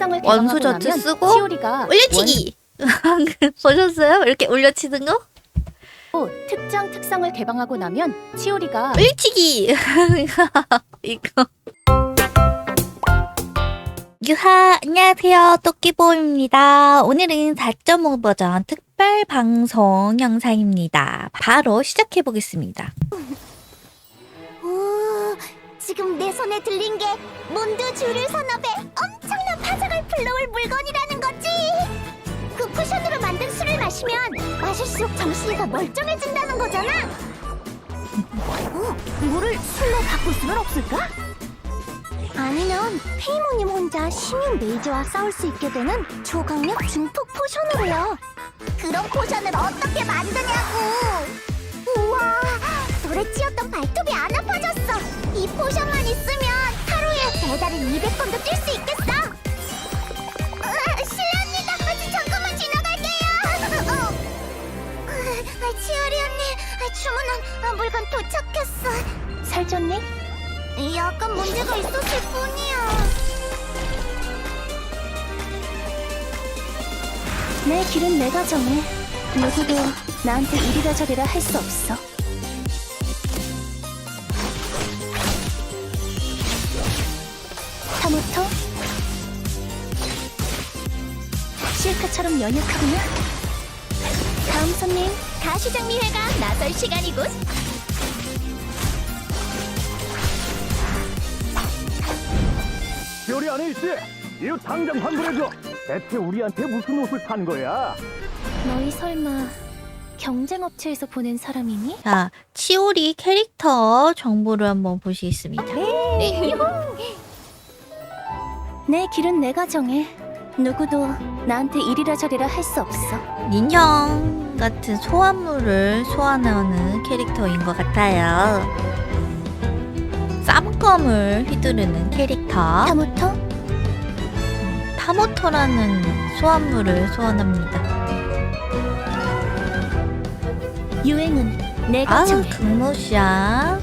특성을 원소 개방하고 저트 나면 쓰고 치오리가 올려치기. 보셨어요? 이렇게 올려치는 거? 특정 특성을 개방하고 나면 치오리가 올려치기. 이거. 유하 안녕하세요. 토끼보입니다. 오늘은 4.5 버전 특별 방송 영상입니다. 바로 시작해 보겠습니다. 오, 지금 내 손에 들린 게 몬드 주류 산업의 엄청난 파장을 불러올 물건이라는 거지. 그 쿠션으로 만든 술을 마시면 마실수록 정신이가 멀쩡해진다는 거잖아. 어, 물을 술로 바꿀 수는 없을까? 아니면 페이모님 혼자 시민 메이저와 싸울 수 있게 되는 초강력 증폭 포션으로요. 그런 포션을 어떻게 만드냐고. 우와, 돌에 찧었던 발톱이 안 아파졌어. 이 포션만 있으면 하루에 배달을 200번도 뛸 수 있겠어. 주문한 아, 물건 도착했어. 살쪘니? 약간 문제가 있었을 뿐이야. 내 길은 내가 정해. 누구도 나한테 이리라 저리라 할 수 없어. 타모토? 실크처럼 연약하구나. 다음 손님, 가시장미회가 나설 시간이군. 요리 안에 있지? 이거 당장 환불해줘. 대체 우리한테 무슨 옷을 산 거야? 너희 설마 경쟁업체에서 보낸 사람이니? 자 치오리 캐릭터 정보를 한번 보시겠습니다 네. 내 길은 내가 정해. 누구도 나한테 이리라 저리라 할 수 없어. 인형 같은 소환물을 소환하는 캐릭터인 것 같아요. 쌈검을 휘두르는 캐릭터 타모토? 타모토라는 소환물을 소환합니다. 유행은 내가 아 정해. 금모션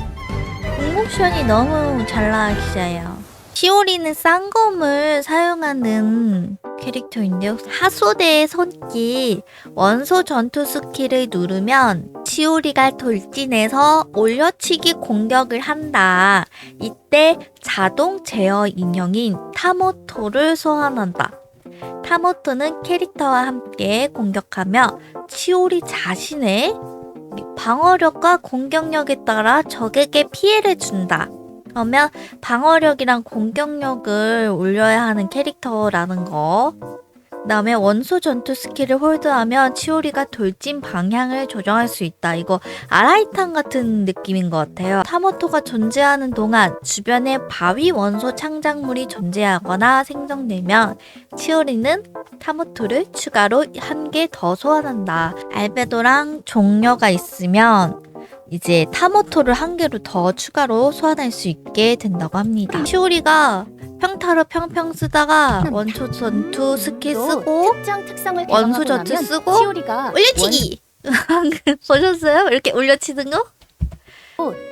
금모션이 너무 잘 나가시아요. 시오리는 쌍검을 사용하는 캐릭터인데요. 하소대의 손길 원소 전투 스킬을 누르면 치오리가 돌진해서 올려치기 공격을 한다. 이때 자동 제어 인형인 타모토를 소환한다. 타모토는 캐릭터와 함께 공격하며 치오리 자신의 방어력과 공격력에 따라 적에게 피해를 준다. 그러면 방어력이랑 공격력을 올려야 하는 캐릭터라는 거. 그 다음에 원소 전투 스킬을 홀드하면 치오리가 돌진 방향을 조정할 수 있다. 이거 아라이탄 같은 느낌인 것 같아요. 타모토가 존재하는 동안 주변에 바위 원소 창작물이 존재하거나 생성되면 치오리는 타모토를 추가로 한 개 더 소환한다. 알베도랑 종려가 있으면 이제 타모토를 한 개로 더 추가로 소환할 수 있게 된다고 합니다. 치오리가 평타로 평평 쓰다가 원초 전투 스킬 또 쓰고 특정 특성을 원소 개방하고 나면 쓰고 치오리가 올려치기 보셨어요? 이렇게 올려치는 거?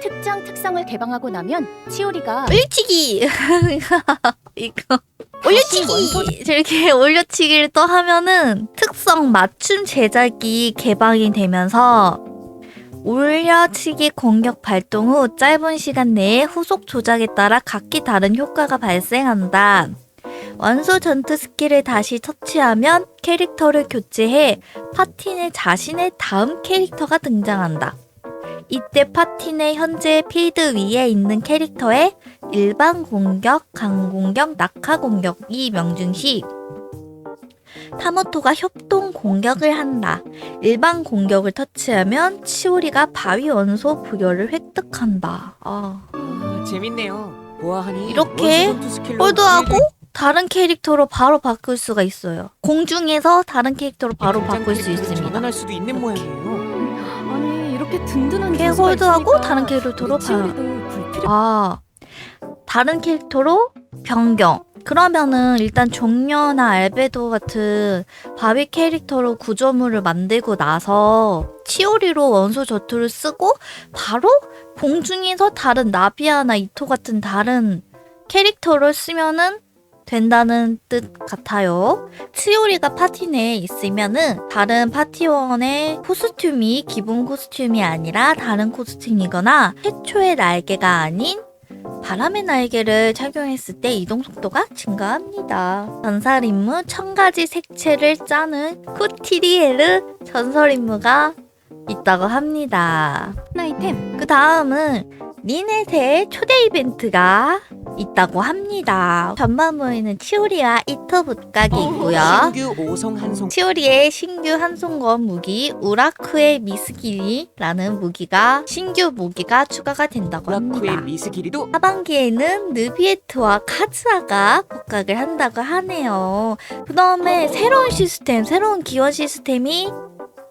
특정 특성을 개방하고 나면 치오리가 올려치기 이거 올려치기 저렇게 올려치기를 또 하면은 특성 맞춤 제작이 개방이 되면서 올려치기 공격 발동 후 짧은 시간 내에 후속 조작에 따라 각기 다른 효과가 발생한다. 원소 전투 스킬을 다시 터치하면 캐릭터를 교체해 내 자신의 다음 캐릭터가 등장한다. 이때 내 현재 필드 위에 있는 캐릭터의 일반 공격, 강공격, 낙하 공격이 명중시 타모토가 협동 공격을 한다. 일반 공격을 터치하면 치오리가 바위 원소 부여를 획득한다. 아. 아, 재밌네요. 보아하니 이렇게 원소 전투 스킬로 홀드하고 다른 캐릭터로 바로 바꿀 수가 있어요. 공중에서 다른 캐릭터로 바로 바꿀 수 캐릭터로 있습니다. 전환할 수도 있는 모양이에요. 아니 이렇게 든든한 이렇게 기술가 홀드하고 있으니까 다른 캐릭터로 우리 불필요 아, 다른 캐릭터로 변경. 그러면은 일단 종려나 알베도 같은 바비 캐릭터로 구조물을 만들고 나서 치오리로 원소 저투를 쓰고 바로 공중에서 다른 나비아나 이토 같은 다른 캐릭터를 쓰면은 된다는 뜻 같아요. 치오리가 파티 내에 있으면은 다른 파티원의 코스튬이 기본 코스튬이 아니라 다른 코스튬이거나 최초의 날개가 아닌 바람의 날개를 착용했을 때 이동 속도가 증가합니다. 전설 임무 천 가지 색채를 짜는 쿠티리에르 전설 임무가 있다고 합니다. 아이템 그 다음은 니넷의 초대 이벤트가 있다고 합니다. 전반부에는 치오리와 이터 붙각이 있고요. 신규 오성 한송 치오리의 신규 한송건 무기 우라쿠의 미스기리라는 무기가 신규 무기가 추가가 된다고 라쿠의 합니다. 미스기리도 하반기에는 느비에트와 카즈아가 복각을 한다고 하네요. 그 다음에 새로운 시스템, 새로운 기원 시스템이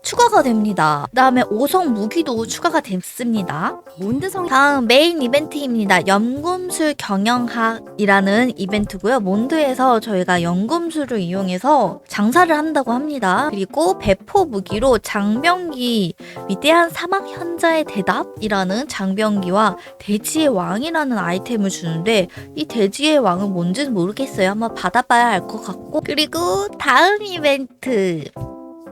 추가가 됩니다. 그 다음에 5성 무기도 추가가 됐습니다. 몬드성 다음 메인 이벤트입니다. 연금술 경영학이라는 이벤트고요. 몬드에서 저희가 연금술을 이용해서 장사를 한다고 합니다. 그리고 배포 무기로 장병기 위대한 사막 현자의 대답이라는 장병기와 대지의 왕이라는 아이템을 주는데 이 대지의 왕은 뭔지는 모르겠어요. 한번 받아봐야 알 것 같고 그리고 다음 이벤트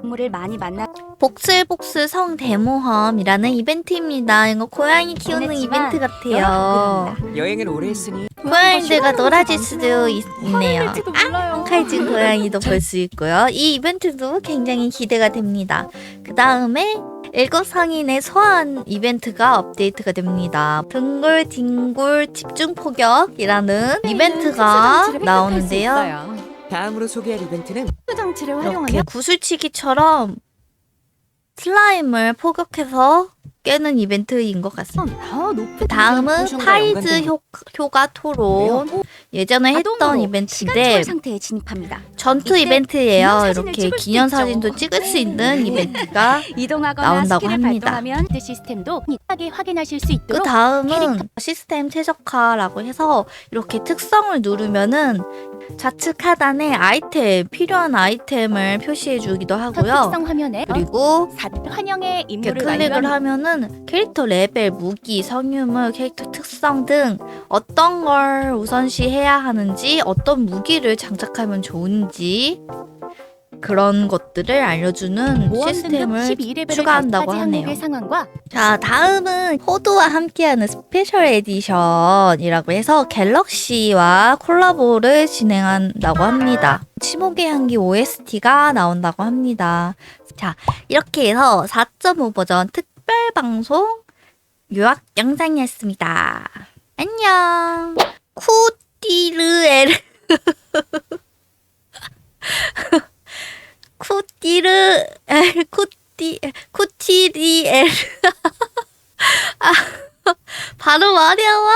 동물을 많이 만나 복슬복슬 성대모험이라는 이벤트입니다. 이거 고양이 키우는 이벤트 같아요. 여행을 오래 했으니 고양이들과 놀아줄 수도 있, 네요 할지도 몰라요. 칼진 고양이도 볼 수 있고요. 이 이벤트도 굉장히 기대가 됩니다. 그 다음에 일곱 성인의 소환 이벤트가 업데이트가 됩니다. 등골 딩골 집중 포격이라는 이벤트가 나오는데요. 다음으로 소개할 이벤트는 장치를 이렇게 활용하면 구슬치기처럼 슬라임을 포격해서 깨는 이벤트인 것 같습니다. 더 높은 다음은 연관된 효, 효과 토론. 예전에 했던 자동으로 이벤트인데 상태에 진입합니다. 전투 이벤트예요. 이렇게 기념 사진도 있죠. 찍을 수 있는 이벤트가 이동하거나 나온다고 합니다. 그 시스템도 편하게 확인하실 수그 있도록 다음은 시스템 최적화라고 해서 이렇게 특성을 누르면은 좌측 하단에 아이템 필요한 아이템을 표시해 주기도 하고요. 그리고 이렇게 임무를 클릭을 완료 한 하면은 캐릭터 레벨, 무기, 성유물, 캐릭터 특성 등 어떤 걸 우선시 해야 하는지, 어떤 무기를 장착하면 좋은지 그런 것들을 알려주는 시스템을 12레벨을 추가한다고 하네요. 상황과 자, 다음은 호두와 함께하는 스페셜 에디션이라고 해서 갤럭시와 콜라보를 진행한다고 합니다. 치목의 향기 OST가 나온다고 합니다. 자, 이렇게 해서 4.5 버전 특 별 방송 요약 영상이었습니다. 안녕. 쿠띠르엘 쿠띠르 엘 쿠띠 쿠티리엘 아 바로 말이 와